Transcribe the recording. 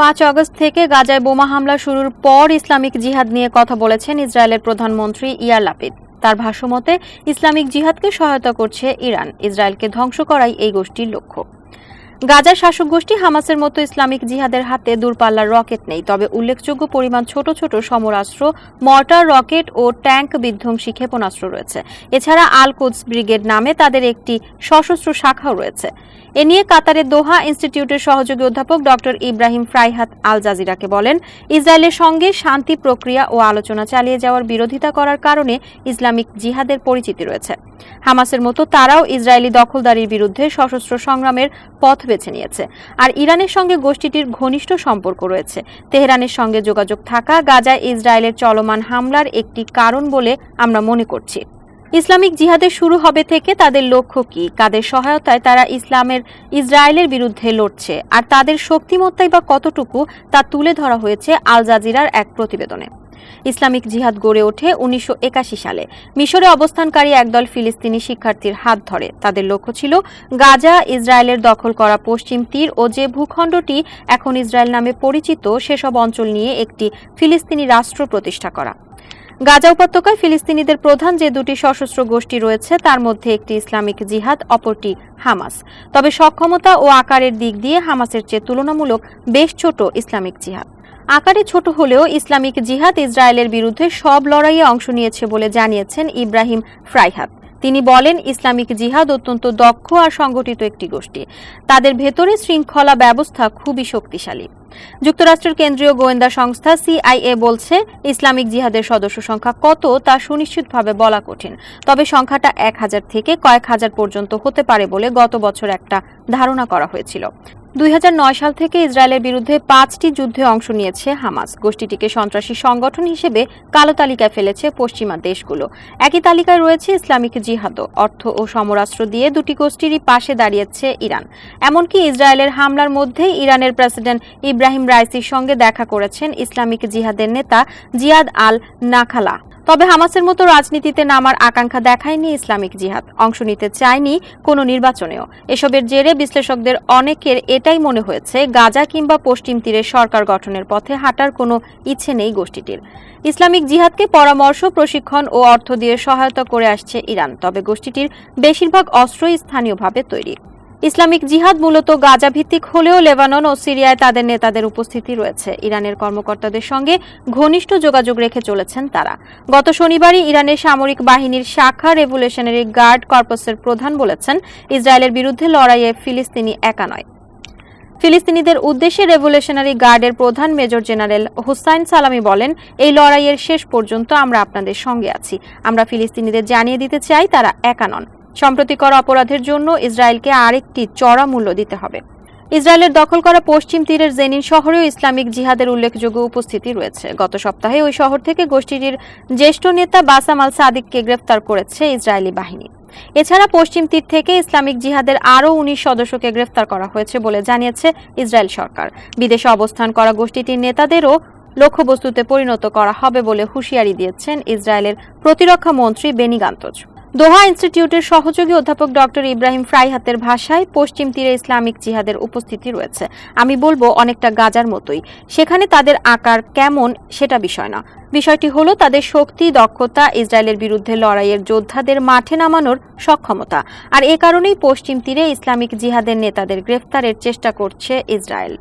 পাঁচ আগস্ট থেকে গাজায় বোমা হামলা শুরুর পর ইসলামিক জিহাদ নিয়ে কথা বলেছেন ইসরায়েলের প্রধানমন্ত্রী ইয়ার লাপিদ। তার ভাষ্যমতে, ইসলামিক জিহাদকে সহায়তা করছে ইরান। ইসরায়েলকে ধ্বংস করাই এই গোষ্ঠীর লক্ষ্য। গাজার শাসক গোষ্ঠী হামাসের মতো ইসলামিক জিহাদের হাতে দূরপাল্লার রকেট নেই। তবে উল্লেখযোগ্য পরিমাণ ছোট ছোট সমরাস্ত্র, মর্টার রকেট ও ট্যাঙ্ক বিধ্বংসী ক্ষেপণাস্ত্র রয়েছে। এছাড়া আল কুদস ব্রিগেড নামে তাদের একটি সশস্ত্র শাখাও রয়েছে। এ নিয়ে কাতারের দোহা ইনস্টিটিউটের সহযোগী অধ্যাপক ডক্টর ইব্রাহিম ফ্রাইহাত আল জাজিরাকে বলেন, ইসরায়েলের সঙ্গে শান্তি প্রক্রিয়া ও আলোচনা চালিয়ে যাওয়ার বিরোধিতা করার কারণে ইসলামিক জিহাদের পরিচিতি রয়েছে। হামাসের মতো তারাও ইসরায়েলি দখলদারির বিরুদ্ধে সশস্ত্র সংগ্রামের পথ বেছে নিয়েছে। আর ইরানের সঙ্গে গোষ্ঠীটির ঘনিষ্ঠ সম্পর্ক রয়েছে। তেহরানের সঙ্গে যোগাযোগ থাকা গাজায় ইসরায়েলের চলমান হামলার একটি কারণ বলে আমরা মনে করছি। ইসলামিক জিহাদের শুরু হবে থেকে তাদের লক্ষ্য কি? কাদের সহায়তায় তারা ইসলামের, ইসরায়েলের বিরুদ্ধে লড়ছে? আর তাদের শক্তিমত্তাই বা কতটুকু তা তুলে ধরা হয়েছে আল জাজিরার এক প্রতিবেদনে। ইসলামিক জিহাদ গড়ে ওঠে উনিশশো একাশি সালে। মিশরে অবস্থানকারী একদল ফিলিস্তিনি শিক্ষার্থীর হাত ধরে। তাদের লক্ষ্য ছিল গাজা, ইসরায়েলের দখল করা পশ্চিম তীর ও যে ভূখণ্ডটি এখন ইসরায়েল নামে পরিচিত, সেসব অঞ্চল নিয়ে একটি ফিলিস্তিনি রাষ্ট্র প্রতিষ্ঠা করা। গাজা উপত্যকায় ফিলিস্তিনিদের প্রধান যে দুটি সশস্ত্র গোষ্ঠী রয়েছে, তার মধ্যে একটি ইসলামিক জিহাদ, অপরটি হামাস। তবে সক্ষমতা ও আকারের দিক দিয়ে হামাসের চেয়ে তুলনামূলক বেশ ছোট ইসলামিক জিহাদ। আকারে ছোট হলেও ইসলামিক জিহাদ ইসরায়েলের বিরুদ্ধে সব লড়াইয়ে অংশ নিয়েছে বলে জানিয়েছেন ইব্রাহিম ফ্রাইহাত। তিনি বলেন, ইসলামিক জিহাদ অত্যন্ত দক্ষ আর সংগঠিত একটি গোষ্ঠী। তাদের ভেতরে শৃঙ্খলা ব্যবস্থা খুবই শক্তিশালী। যুক্তরাষ্ট্রের কেন্দ্রীয় গোয়েন্দা সংস্থা সিআইএ বলছে, ইসলামিক জিহাদের সদস্য সংখ্যা কত তা সুনিশ্চিতভাবে বলা কঠিন। তবে সংখ্যাটা এক হাজার থেকে কয়েক হাজার পর্যন্ত হতে পারে বলে গত বছর একটা ধারণা করা হয়েছিল। দুই হাজার নয় সাল থেকে ইসরায়েলের বিরুদ্ধে পাঁচটি যুদ্ধে অংশ নিয়েছে হামাস। গোষ্ঠীটিকে সন্ত্রাসী সংগঠন হিসেবে কালো তালিকায় ফেলেছে পশ্চিমা দেশগুলো। একই তালিকায় রয়েছে ইসলামিক জিহাদও। অর্থ ও সমরাস্ত্র দিয়ে দুটি গোষ্ঠীরই পাশে দাঁড়িয়েছে ইরান। এমনকি ইসরায়েলের হামলার মধ্যেই ইরানের প্রেসিডেন্ট ইব্রাহিম রাইসির সঙ্গে দেখা করেছেন ইসলামিক জিহাদের নেতা জিয়াদ আল নাখালা তবে হামাসের মতো রাজনীতিতে নামার আকাঙ্ক্ষা দেখায়নি ইসলামিক জিহাদ। অংশ নিতে চায়নি কোনো নির্বাচনেও। এসবের জেরে বিশ্লেষকদের অনেকের এটাই মনে হয়েছে, গাজা কিংবা পশ্চিম তীরে সরকার গঠনের পথে হাঁটার কোনো ইচ্ছে নেই গোষ্ঠীটির। ইসলামিক জিহাদকে পরামর্শ, প্রশিক্ষণ ও অর্থ দিয়ে সহায়তা করে আসছে ইরান, তবে গোষ্ঠীটির বেশিরভাগ অস্ত্রই স্থানীয়ভাবে তৈরি। ইসলামিক জিহাদ মূলত গাজা ভিত্তিক হলেও লেবানন ও সিরিয়ায় তাদের নেতাদের উপস্থিতি রয়েছে। ইরানের কর্মকর্তাদের সঙ্গে ঘনিষ্ঠ যোগাযোগ রেখে চলেছেন তারা। গত শনিবারই ইরানের সামরিক বাহিনীর শাখা রেভুলেশনারি গার্ড কর্পসের প্রধান বলেছেন, ইসরায়েলের বিরুদ্ধে লড়াইয়ে ফিলিস্তিনি একা নয়। ফিলিস্তিনিদের উদ্দেশ্যে রেভুলেশনারি গার্ডের প্রধান মেজর জেনারেল হুসাইন সালামি বলেন, এই লড়াইয়ের শেষ পর্যন্ত আমরা আপনাদের সঙ্গে আছি। আমরা ফিলিস্তিনিদের জানিয়ে দিতে চাই তারা একা নন। সম্প্রতি করা অপরাধের জন্য ইসরায়েলকে আরেকটি চড়া মূল্য দিতে হবে। ইসরায়েলের দখল করা পশ্চিম তীরের জেনিন শহরেও ইসলামিক জিহাদের উল্লেখযোগ্য উপস্থিতি রয়েছে। গত সপ্তাহে ওই শহর থেকে গোষ্ঠীটির জ্যেষ্ঠ নেতা বাসাম আল সাদিককে গ্রেফতার করেছে ইসরায়েলি বাহিনী। এছাড়া পশ্চিম তীর থেকে ইসলামিক জিহাদের আরও উনিশ সদস্যকে গ্রেফতার করা হয়েছে বলে জানিয়েছে ইসরায়েল সরকার। বিদেশে অবস্থান করা গোষ্ঠীটির নেতাদেরও লক্ষ্যবস্তুতে পরিণত করা হবে বলে হুঁশিয়ারি দিয়েছেন ইসরায়েলের প্রতিরক্ষা মন্ত্রী বেনি গান্তজ। দোহা ইনস্টিটিউটের সহযোগী অধ্যাপক ডক্টর ইব্রাহিম ফ্রাইহাতের ভাষায় পশ্চিম তীরে ইসলামিক জিহাদের উপস্থিতি রয়েছে। আমি বলব অনেকটা গাজার মতোই। সেখানে তাদের আকার কেমন সেটা বিষয় না। বিষয়টি হলো তাদের শক্তি, দক্ষতা, ইসরায়েলের বিরুদ্ধে লড়াইয়ের যোদ্ধাদের মাঠে নামানোর সক্ষমতা। আর এ কারণেই পশ্চিম তীরে ইসলামিক জিহাদের নেতাদের গ্রেফতারের চেষ্টা করছে ইসরায়েল।